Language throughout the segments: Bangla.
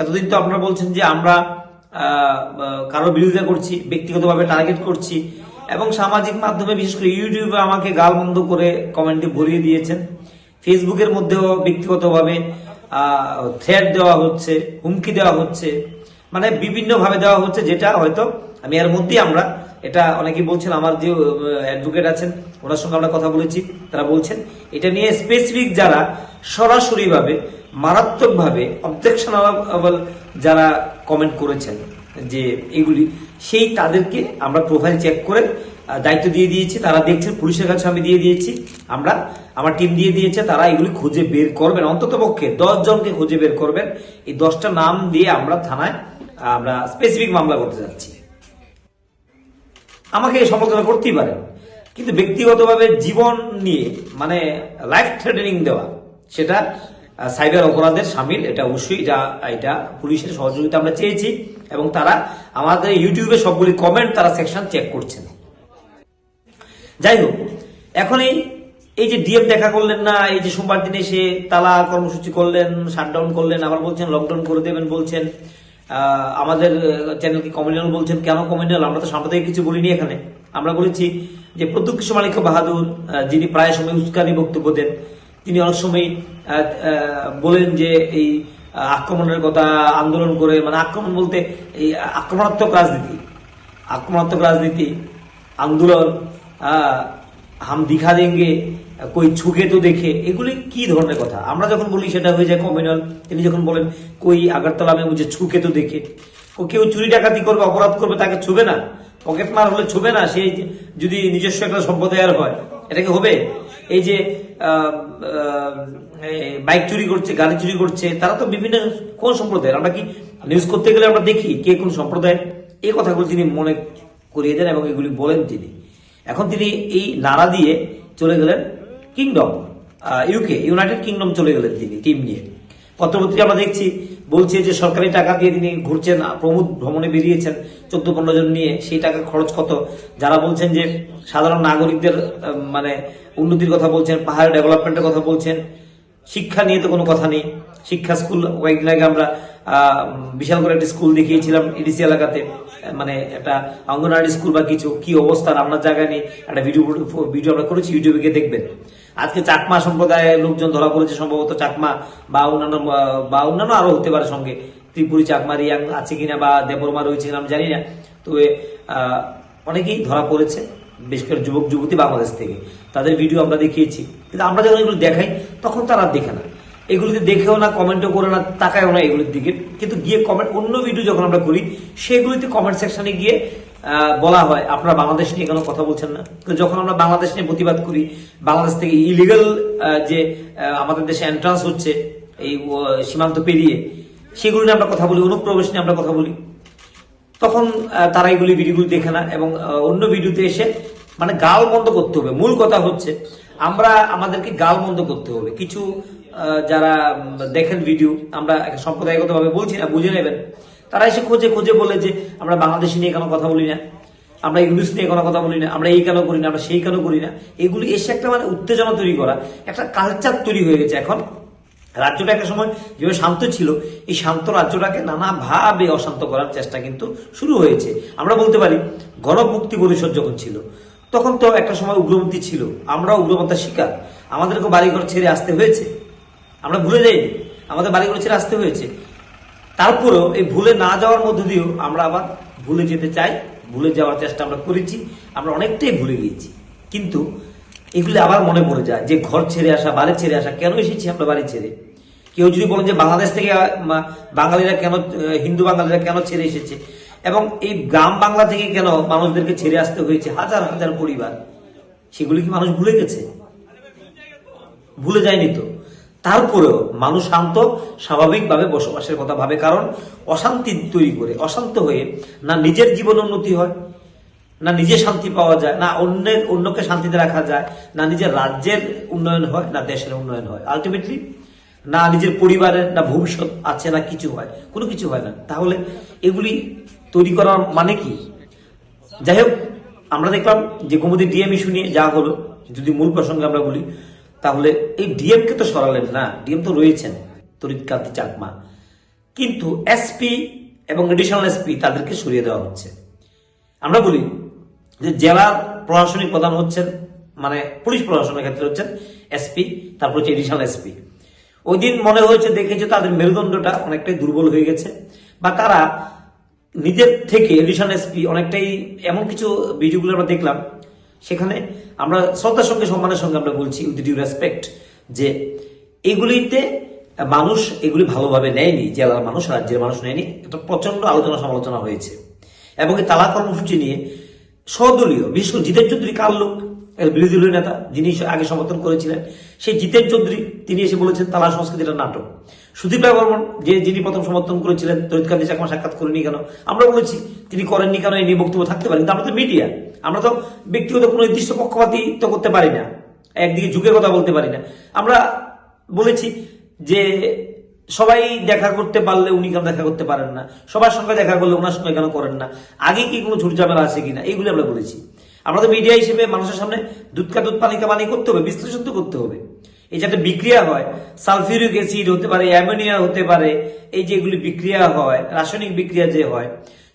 এতদিন তো আপনারা বলছেন যে আমরা কারও বিরোধিতা করছি, ব্যক্তিগতভাবে টার্গেট করছি, এবং সামাজিক মাধ্যমে, বিশেষ করে ইউটিউবে আমাকে গালমন্দ করে কমেন্টে ভরিয়ে দিয়েছেন। ফেসবুকের মধ্যেও ব্যক্তিগতভাবে থ্রেড দেওয়া হচ্ছে, হুমকি দেওয়া হচ্ছে মানে বিভিন্নভাবে দেওয়া হচ্ছে, যেটা হয়তো আমি এর মধ্যেই আমরা, এটা অনেকেই বলছেন, আমার যে অ্যাডভোকেট আছেন, ওনার সঙ্গে আমরা কথা বলেছি, তারা বলছেন, এটা নিয়ে স্পেসিফিক যারা সরাসরি ভাবে মারাত্মক ভাবে অবজেকশনাবল যারা কমেন্ট করেছেন যে এগুলি, সেই তাদেরকে আমরা প্রোফাইল চেক করে দায়িত্ব দিয়ে দিয়েছি, তারা দেখছেন, পুলিশের কাছে আমি দিয়ে দিয়েছি, আমরা, আমার টিম দিয়ে দিয়েছে, তারা এগুলি খুঁজে বের করবেন অন্তত পক্ষে দশ জনকে খুঁজে বের করবেন, এই দশটা নাম দিয়ে আমরা থানায়, আমরা স্পেসিফিক মামলা করতে যাচ্ছি। আমাকে সমালোচনা করতেই পারেন কিন্তু ব্যক্তিগতভাবে জীবন নিয়ে মানে লাইফ থ্রেটেনিং দেওয়া, সেটা সাইবার অপরাধের সামিল, এটা অবশ্যই যা এটা পুলিশের সহযোগিতা আমরা চেয়েছি, এবং তারা আমাদের ইউটিউবে সবগুলি কমেন্ট তারা সেকশন চেক করছেন। যাই হোক, এখন এই এই যে ডিএম দেখা করলেন না, এই যে সোমবার দিনে এসে তালা কর্মসূচি করলেন শাটডাউন করলেন, আবার বলছেন লকডাউন করে দেবেন বলছেন আমাদের চ্যানেলকে কমিউনাল বলছেন, কেন কমিউনাল আমরা তো সাম্প্রদায়িক কিছু বলিনি এখানে। আমরা বলেছি যে প্রত্যক্ষ মালিক বাহাদুর যিনি প্রায় সময় উস্কানি বক্তব্য দেন তিনি অনেক সময় বলেন যে এই আক্রমণের কথা আন্দোলন করে মানে আক্রমণ বলতে এই আক্রমণাত্মক রাজনীতি। আক্রমণাত্মক রাজনীতি, আন্দোলন হাম দিঘা দেঙ্গে, কই ছুকে তো দেখে, এগুলি কি ধরনের কথা? আমরা যখন বলি সেটা হয়ে যায় কমিউনাল, তিনি যখন বলেন, কই আগারতলা মে মুঝে ছুকে তো দেখে, ও কেউ চুরি ডাকাতি করবে, অপরাধ করবে, তাকে ছুবে না। পকেট মার হলে ছুবে না যে- যদি নিজস্ব একটা সম্প্রদায়ের হয়, এটা কি হবে? এই যে বাইক চুরি করছে, গাড়ি চুরি করছে, তারা তো বিভিন্ন কোন সম্প্রদায়ের? আমরা কি নিউজ করতে গেলে আমরা দেখি কে কোন সম্প্রদায় এই কথাগুলো তিনি মনে করিয়ে দেন এবং এগুলি বলেন তিনি। এখন তিনি এই নাড়া দিয়ে চলে গেলেন কিংডম ইউকে ইউনাইটেড কিংডম চলে গেলেন তিনি টিম নিয়ে। পত্রপত্রিকা আমরা দেখছি বলছে যে সরকারি টাকা দিয়ে তিনি ঘুরছেন প্রমুদ ভ্রমণে বেরিয়েছেন চোদ্দ পনেরো জন নিয়ে। সেই টাকা খরচ কত? যারা বলছেন যে সাধারণ নাগরিকদের মানে উন্নতির কথা বলছেন পাহাড় ডেভেলপমেন্টের কথা বলছেন, শিক্ষা নিয়ে তো কোনো কথা নেই। শিক্ষা স্কুল কয়েকদিন আগে আমরা বিশাল করে একটা স্কুল দেখিয়েছিলাম ইডিসি এলাকাতে মানে একটা অঙ্গনওয়াড়ি স্কুল বা কিছু। কি অবস্থা? রান্নার জায়গায় নেই একটা ভিডিও ভিডিও আমরা করেছি, ইউটিউবে গিয়ে দেখবেন। আজকে চাকমা সম্প্রদায়ের লোকজন ধরা পড়েছে সম্ভবত চাকমা বা অন্যান্য বা অন্যান্য আরও হতে পারে সঙ্গে। ত্রিপুরি, চাকমা, রিয়াং আছে কিনা বা দেবরমা রয়েছে কিনা আমি জানি না। তো অনেকেই ধরা পড়েছে, বিশেষ করে যুবক, যুবতী বাংলাদেশ থেকে। তাদের ভিডিও আমরা দেখিয়েছি। কিন্তু আমরা যখন এগুলো দেখাই, তখন তারা দেখে না। এগুলিতে দেখেও না, কমেন্টও করে না, তাকায়ও না এগুলির দিকে। কিন্তু গিয়ে কমেন্ট অন্য ভিডিও যখন আমরা করি, সেগুলিতে কমেন্ট সেকশনে গিয়ে বলা হয়, আপনারা বাংলাদেশ নিয়ে কেন কথা বলছেন না। যখন আমরা বাংলাদেশ নিয়ে প্রতিবাদ করি, বাংলাদেশ থেকে ইলিগাল যে আমাদের দেশে এন্ট্রান্স হচ্ছে, এই সীমান্ত পেরিয়ে, সেগুলো নিয়ে আমরা কথা বলি, অনুপ্রবেশ নিয়ে আমরা কথা বলি। তখন তারা এগুলি ভিডিওগুলি দেখে না এবং অন্য ভিডিওতে এসে মানে গাল বন্ধ করতে হবে। মূল কথা হচ্ছে, আমরা, আমাদেরকে গাল বন্ধ করতে হবে। কিছু যারা দেখেন ভিডিও আমরা সম্প্রদায়গত ভাবে বলছি না, বুঝে নেবেন। তারা এসে খোঁজে খোঁজে বলে যে, আমরা বাংলাদেশি নিয়ে কেন কথা বলি না। আমরা ইংলিশ নিয়ে কোনো কথা বলি না। আমরা এই কেন করি না? আমরা সেই কেন করি না? এগুলি এসে একটা মানে উত্তেজনা তৈরি করা, একটা কালচার তৈরি হয়ে গেছে। এখন রাজ্যটা একটা সময় যেভাবে শান্ত ছিল, এই শান্ত রাজ্যটাকে নানাভাবে অশান্ত করার চেষ্টা কিন্তু শুরু হয়েছে। আমরা বলতে পারি, গণমুক্তি পরিষদ যখন ছিল, তখন তো একটা সময় উগ্রপন্থী ছিল। আমরা উগ্রপন্থার শিকার। আমাদেরকে বাড়িঘর ছেড়ে আসতে হয়েছে। আমরা ভুলে যাইনি। আমাদের বাড়িঘর ছেড়ে আসতে হয়েছে। তারপরেও এই ভুলে না যাওয়ার মধ্য দিয়েও আমরা আবার ভুলে যেতে চাই, ভুলে যাওয়ার চেষ্টা আমরা করেছি, আমরা অনেকটাই ভুলে গিয়েছি। কিন্তু এগুলি আবার মনে পড়ে যায়, যে ঘর ছেড়ে আসা, বাড়ি ছেড়ে আসা, কেন এসেছি আমরা বাড়ি ছেড়ে? কেউ যদি বলেন যে বাংলাদেশ থেকে বাঙালিরা কেন হিন্দু বাঙালিরা কেন ছেড়ে এসেছে? এবং এই গ্রাম বাংলা থেকে কেন মানুষদেরকে ছেড়ে আসতে হয়েছে? হাজার হাজার পরিবার। সেগুলি কি মানুষ ভুলে গেছে? ভুলে যায়নি তো? তারপরেও মানুষ শান্ত, স্বাভাবিকভাবে বসবাসের কথা ভাবে, কারণ অশান্তি তৈরি করে, অশান্ত হয়ে না নিজের জীবন উন্নতি হয়, না নিজে শান্তি পাওয়া যায়, না অন্যের, অন্যকে শান্তিতে রাখা যায়, না নিজের রাজ্যের উন্নয়ন হয়, না দেশের উন্নয়ন হয়। আলটিমেটলি না নিজের পরিবারের, না ভবিষ্যৎ আছে, না কিছু হয়, কোনো কিছু হয় না। তাহলে এগুলি তৈরি করার মানে কি? যাই হোক, আমরা দেখলাম যে গোমতী ডিএম ইস্যু নিয়ে যা হলো, যদি মূল প্রসঙ্গে আমরা বলি তাহলে এই ডিএম কে তো সরালেন না ডিএম তো রয়েছেন তরিৎকান্তি চাকমা। কিন্তু এসপি এবং এডিশনাল এসপি তাদেরকে সরিয়ে দেওয়া হচ্ছে। আমরা বলি যে জেলার প্রশাসনিক প্রধান হচ্ছেন মানে পুলিশ প্রশাসনের ক্ষেত্রে হচ্ছেন এসপি তারপর হচ্ছে এডিশনাল এসপি ওই দিন মনে হয়েছে দেখেছে তাদের মেরুদণ্ডটা অনেকটাই দুর্বল হয়ে গেছে, বা তারা নিজের থেকে এডিশনাল এসপি অনেকটাই এমন কিছু ভিডিওগুলো আমরা দেখলাম সেখানে আমরা শ্রদ্ধার সঙ্গে, সম্মানের সঙ্গে আমরা বলছি উইথ ডিউ রেসপেক্ট যে এগুলিতে মানুষ এগুলি ভালোভাবে নেয়নি জেলার মানুষ, রাজ্যের মানুষ নেয়নি। একটা প্রচণ্ড আলোচনা সমালোচনা হয়েছে। এবং এই তালা কর্মসূচি নিয়ে সদলীয় বিশেষ করে জিতেন চৌধুরী কার লোক? বিরোধী দলীয় নেতা, যিনি আগে সমর্থন করেছিলেন, সেই জিতেন চৌধুরী, তিনি এসে বলেছেন তালা সংস্কৃতিটা নাটক। সুদীপ রায় বর্মন, যে যিনি প্রথম সমর্থন করেছিলেন, তরিত কান্তি চাকমা সাক্ষাৎ করেনি কেন? আমরা বলেছি, তিনি করেননি কেন, এই নিয়ে বক্তব্য থাকতে পারেন আমরা তো মিডিয়া। আমরা তো ব্যক্তিগত কোনো নির্দিষ্ট পক্ষপাতী তো করতে পারি না। একদিকে যুগের কথা বলতে পারি না। আমরা বলেছি যে সবাই দেখা করতে পারলে উনি কেন দেখা করতে পারেন না? সবার সঙ্গে দেখা করলে ওনার সঙ্গে কেন করেন না? আগে কি কোনো ঝুট ঝামেলা আছে কিনা? এইগুলো আমরা বলেছি। আমরা তো মিডিয়া হিসেবে মানুষের সামনে দুধকা দুধ পানি কা পানি করতে হবে, বিশ্লেষণ তো করতে হবে। এই যে একটা বিক্রিয়া হয় সালফিউরিক অ্যাসিড হতে পারে, অ্যামোনিয়া হতে পারে, এই যে এগুলি বিক্রিয়া হয়, রাসায়নিক বিক্রিয়া যে হয়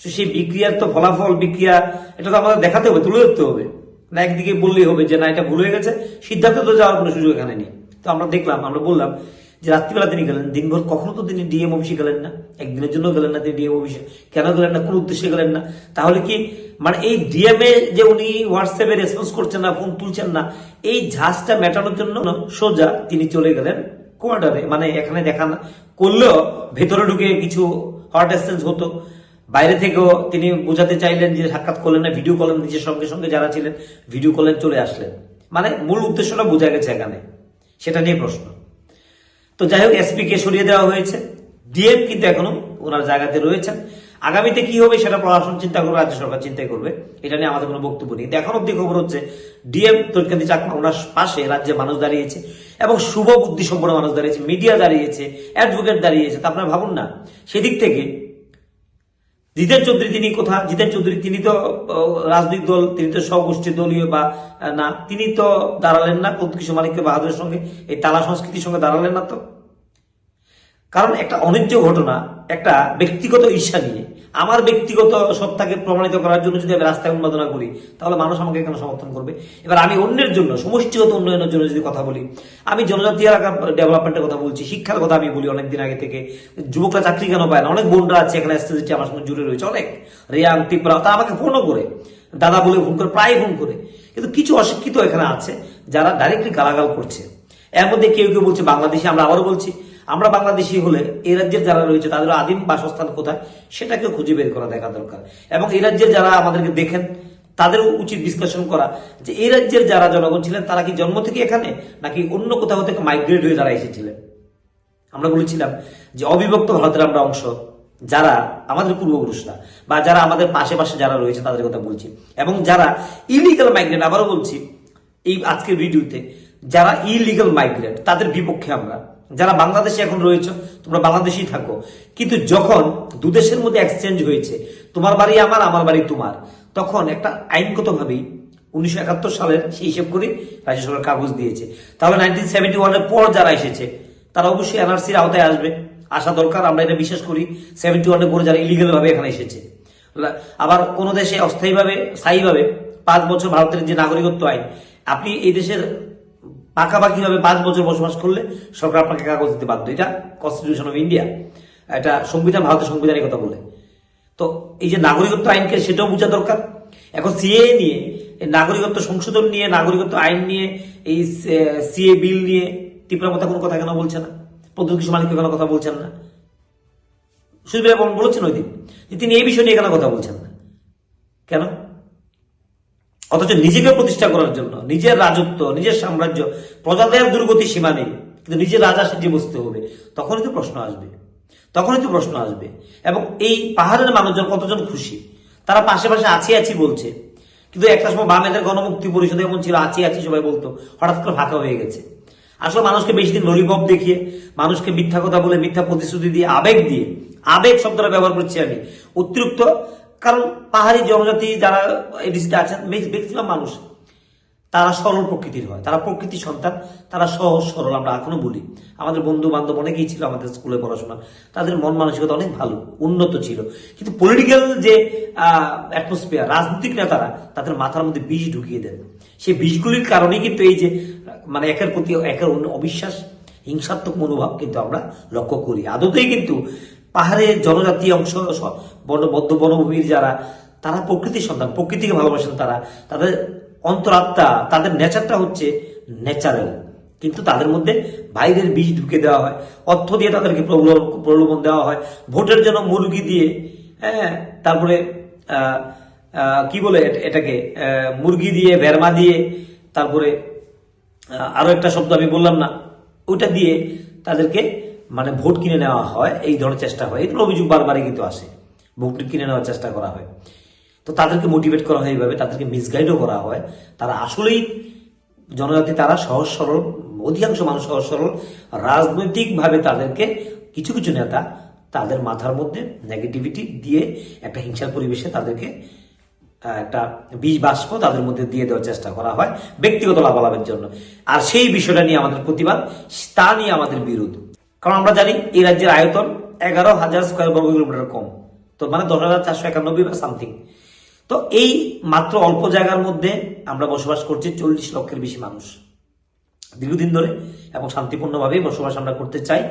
তো সেই বিক্রিয়ার তো ফলাফল বিক্রিয়া, এটা তো আমাদের দেখাতে হবে, তুলে ধরতে হবে। না একদিকে বললেই হবে যে না, এটা ভুল হয়ে গেছে, সিদ্ধান্ত তো যাওয়ার কোনো সুযোগ এখানে নেই। তো আমরা দেখলাম, আমরা বললাম যে রাত্রিবেলা তিনি গেলেন, দিনভর কখনো তো তিনি ডিএম অফিসে গেলেন না, একদিনের জন্য গেলেন না তিনি ডিএম অফিসে কেন গেলেন না, কোন উদ্দেশ্যে গেলেন না? তাহলে কি মানে এই ডিএম এ যে উনি হোয়াটসঅ্যাপে রেসপন্স করছেন না ফোন তুলছেন না, এই ঝাঁজটা মেটানোর জন্য সোজা তিনি চলে গেলেন কোয়ার্টারে মানে এখানে দেখা না। করলেও ভেতরে ঢুকে কিছু হট এক্সচেঞ্জ হতো। বাইরে থেকেও তিনি বোঝাতে চাইলেন যে সাক্ষাৎ করলেন না ভিডিও কলেন নিজের সঙ্গে সঙ্গে যারা ছিলেন ভিডিও কলেন চলে আসলেন। মানে মূল উদ্দেশ্যটা বোঝা গেছে এখানে। সেটা নিয়ে প্রশ্ন। তো যাই হোক এসপি কে সরিয়ে দেওয়া হয়েছে। ডিএম কিন্তু এখনও ওনার জায়গাতে রয়েছেন। আগামীতে কি হবে সেটা প্রশাসন চিন্তা করবে, রাজ্য সরকার চিন্তা করবে। এটা নিয়ে আমাদের কোনো বক্তব্য নেই। এখন অব্দি খবর হচ্ছে ডিএম তৈরকান্তি চাকমা ওনার পাশে রাজ্যে মানুষ দাঁড়িয়েছে এবং শুভ বুদ্ধি সম্পন্ন মানুষ দাঁড়িয়েছে মিডিয়া দাঁড়িয়েছে অ্যাডভোকেট দাঁড়িয়েছে। তা আপনারা ভাবুন না। সেদিক থেকে জিতেন চৌধুরী তিনি কোথা জিতেন চৌধুরী, তিনি তো রাজনৈতিক দল, তিনি তো স্বগোষ্ঠী দলীয় বা না, তিনি তো দাঁড়ালেন না কুদ্দুকিশোর মানিক্য বাহাদুরের সঙ্গে। এই তালা সংস্কৃতির সঙ্গে দাঁড়ালেন না তো? কারণ একটা অনিজ্য ঘটনা, একটা ব্যক্তিগত ঈর্ষা নিয়ে আমার ব্যক্তিগত সত্তাকে প্রমাণিত করার জন্য যদি আমি রাস্তায় উন্মাদনা করি, তাহলে মানুষ আমাকে কেন সমর্থন করবে? এবার আমি অন্যের জন্য, সমষ্টিগত উন্নয়নের জন্য যদি কথা বলি, আমি জনজাতি এলাকার ডেভেলপমেন্টের কথা বলছি, শিক্ষার কথা আমি বলি অনেকদিন আগে থেকে। যুবকরা চাকরি কেন পায় না? অনেক বোনরা আছে, এখানে এসএসসি আমার সঙ্গে জুড়ে রয়েছে, অনেক। রিয়াং, ত্রিপুরা, তা আমাকে ফোনও করে। দাদা বলে ফোন করে, প্রায় ফোন করে। কিন্তু কিছু অশিক্ষিত এখানে আছে, যারা ডাইরেক্টলি গালাগাল করছে। এর মধ্যে কেউ কেউ বলছে, বাংলাদেশে আমরা আবারও বলছি আমরা বাংলাদেশি হলে এই রাজ্যের যারা রয়েছে, তাদের আদিম বাসস্থান কোথায়? সেটাকে খুঁজে বের করা দেখা দরকার। এবং এই রাজ্যের যারা আমাদেরকে দেখেন, তাদেরও উচিত বিশ্লেষণ করা যে এই রাজ্যের যারা জনগণ ছিলেন, তারা কি জন্ম থেকে এখানে, নাকি অন্য কোথাও থেকে মাইগ্রেট হয়ে যারা এসেছিলেন? আমরা বলেছিলাম যে অবিভক্ত ভারতের আমরা অংশ, যারা আমাদের পূর্বপুরুষরা বা যারা আমাদের পাশে পাশে যারা রয়েছে, তাদের কথা বলছি। এবং যারা ইলিগাল মাইগ্রেন্ট আবারও বলছি, এই আজকের ভিডিওতে যারা ইলিগাল মাইগ্রেন্ট তাদের বিপক্ষে আমরা যারা বাংলাদেশে এখন রয়েছে, তোমরা বাংলাদেশেই থাকো। কিন্তু যখন দুদেশের মধ্যে এক্সচেঞ্জ হয়েছে, তোমার বাড়ি আমার আমার বাড়ি তোমার, তখন একটা আইনগতভাবেই উনিশশো একাত্তর সালের সেই হিসেব করে রাজ্য সরকার কাগজ দিয়েছে। তাহলে নাইনটিন সেভেন্টি ওয়ানের পর যারা এসেছে, তারা অবশ্যই এনআরসির আওতায় আসবে। আসা দরকার, আমরা এটা বিশ্বাস করি সেভেন্টি ওয়ানের পরে যারা ইলিগাল ভাবে এখানে এসেছে। আবার কোনো দেশে অস্থায়ীভাবে, স্থায়ীভাবে পাঁচ বছর ভারতের যে নাগরিকত্ব আইন, আপনি এই দেশের পাকাপাকি ভাবে পাঁচ বছর বসবাস করলে সরকার আপনাকে কাগজ দিতে বাধ্য। এটা কনস্টিটিউশন অফ ইন্ডিয়া এটা সংবিধান, ভারতের সংবিধানের কথা বলে। তো এই যে নাগরিকত্ব আইনকে সেটাও বোঝা দরকার। এখন সিএ নিয়ে নাগরিকত্ব সংশোধন নিয়ে, নাগরিকত্ব আইন নিয়ে, এই সিএ বিল নিয়ে ত্রিপুরা কথা কোনো কথা কেন বলছে না? পদ্ধতি কিছু মালিক কেন কথা বলছেন না? সুবিধা বলেছেন ওই দিন তিনি এই বিষয় নিয়ে কেন কথা বলছেন না? কেন? অথচ নিজেকে প্রতিষ্ঠা করার জন্য, নিজের রাজত্ব, নিজের সাম্রাজ্য, প্রজাদের দুর্গতি সীমা নেই, কিন্তু নিজের রাজা সেজে বসতে হবে। তখনই তো প্রশ্ন আসবে। তখনই তো প্রশ্ন আসবে। এবং এই পাহাড়ের মানুষজন কতজন খুশি? তারা পাশে পাশে আছি আছি বলছে। কিন্তু একটা সময় বামেদের গণমুক্তি পরিষদ এমন ছিল, আছি আছি সবাই বলতো, হঠাৎ করে ফাঁকা হয়ে গেছে। আসলে মানুষকে বেশি দিন ললিপপ দেখিয়ে, মানুষকে মিথ্যা কথা বলে, মিথ্যা প্রতিশ্রুতি দিয়ে, আবেগ দিয়ে, আবেগ শব্দটা ব্যবহার করছি আমি। অতিরিক্ত কারণ পাহাড়ি জনজাতি যারা এডিসিতে আছেন ম্যাক্সিমাম মানুষ, তারা সরল প্রকৃতির হয়, তারা প্রকৃতির সন্তান, তারা সহজ, সরল, আমরা এখনও বলি। আমাদের বন্ধু বান্ধব অনেকেই ছিল আমাদের স্কুলে পড়াশোনা, তাদের মন মানসিকতা অনেক ভালো, উন্নত ছিল। কিন্তু পলিটিক্যাল যে অ্যাটমসফিয়ার রাজনৈতিক নেতারা, তাদের মাথার মধ্যে বিষ ঢুকিয়ে দেন। সেই বিষগুলির কারণেই কিন্তু এই যে মানে একের প্রতি একের অন্য অবিশ্বাস, হিংসাত্মক মনোভাব কিন্তু আমরা লক্ষ্য করি। আদতেই কিন্তু পাহাড়ের জনজাতি অংশ বন- বদ্ধ বনভূমির যারা, তারা প্রকৃতির সন্তান, প্রকৃতিকে ভালোবাসেন তারা। তাদের অন্তরাত্মা, তাদের নেচারটা হচ্ছে ন্যাচারাল। কিন্তু তাদের মধ্যে বাইরের বীজ ঢুকে দেওয়া হয়। অর্থ দিয়ে তাদেরকে প্রলোভন দেওয়া হয়। ভোটের জন্য মুরগি দিয়ে হ্যাঁ তারপরে কি বলে এটাকে মুরগি দিয়ে ভেরমা দিয়ে, তারপরে আরও একটা শব্দ আমি বললাম না, ওইটা দিয়ে তাদেরকে মানে ভোট কিনে নেওয়া হয়, এই ধরনের চেষ্টা হয়। এগুলো অভিযোগ বারবারই কিন্তু আসে। ভোট কিনে নেওয়ার চেষ্টা করা হয়। তো তাদেরকে মোটিভেট করা হয় এইভাবে, তাদেরকে মিসগাইডও করা হয়। তারা আসলেই জনজাতি, তারা সহজ সরল, অধিকাংশ মানুষ সহজ সরল। রাজনৈতিকভাবে তাদেরকে কিছু কিছু নেতা তাদের মাথার মধ্যে নেগেটিভিটি দিয়ে একটা হিংসার পরিবেশে তাদেরকে একটা বীজ বাষ্প তাদের মধ্যে দিয়ে দেওয়ার চেষ্টা করা হয় ব্যক্তিগত লাভালাভের জন্য। আর সেই বিষয়টা নিয়ে আমাদের প্রতিবাদ, তা নিয়ে আমাদের বিরোধ। কারণ আমরা জানি এই রাজ্যের আয়তন এগারো হাজার স্কোয়ার বর্গ কিলোমিটার কম। তো মানে দশ হাজার চারশো একানব্বই বা সামথিং তো এই মাত্র অল্প জায়গার মধ্যে আমরা বসবাস করছি চল্লিশ লক্ষের বেশি মানুষ। দীর্ঘদিন ধরে এবং শান্তিপূর্ণভাবেই বসবাস আমরা করতে চাই।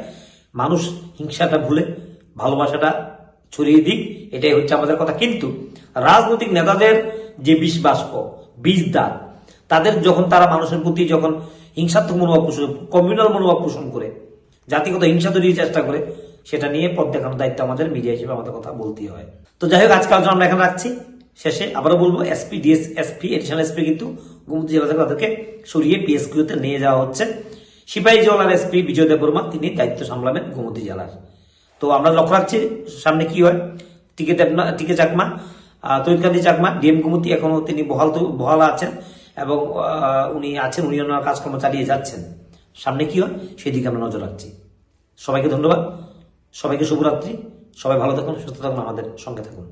মানুষ হিংসাটা ভুলে, ভালোবাসাটা ছড়িয়ে দিক, এটাই হচ্ছে আমাদের কথা। কিন্তু রাজনৈতিক নেতাদের যে বিষ বাষ্প বীজ দাঁত তাদের যখন তারা মানুষের প্রতি যখন হিংসাত্মক মনোভাব পোষণ কমিউনাল মনোভাব পোষণ করে জাতিগত হিংসা তৈরির চেষ্টা করে সেটা নিয়ে পথ দেখানোর দায়িত্ব আমাদের মিডিয়া হিসেবে আমাদের কথা বলতেই হয়। তো যাই হোক আজকে আলোচনা আমরা এখানে রাখছি। শেষে আবারও বলব SP DS SP additional SP কিন্তু গোমতী জেলা থেকে তাদেরকে সরিয়ে পিএসকিউতে নিয়ে যাওয়া হচ্ছে। সিপাহী জেলার এসপি বিজয় দেববর্মা তিনি দায়িত্ব সামলাবেন গোমতী জেলার। তো আমরা লক্ষ্য রাখছি সামনে কি হয়? T K T K Chakma আহ, তৈরকান্তি চাকমা ডিএম গোমতী এখনও তিনি বহাল বহাল আছেন এবং উনি আছেন উনি ওনার কাজকর্ম চালিয়ে যাচ্ছেন। সামনে কি হয়? সেদিকে আমরা নজর রাখছি। সবাইকে ধন্যবাদ। সবাইকে শুভরাত্রি। সবাই ভালো থাকুন, সুস্থ থাকুন, আমাদের সঙ্গে থাকুন।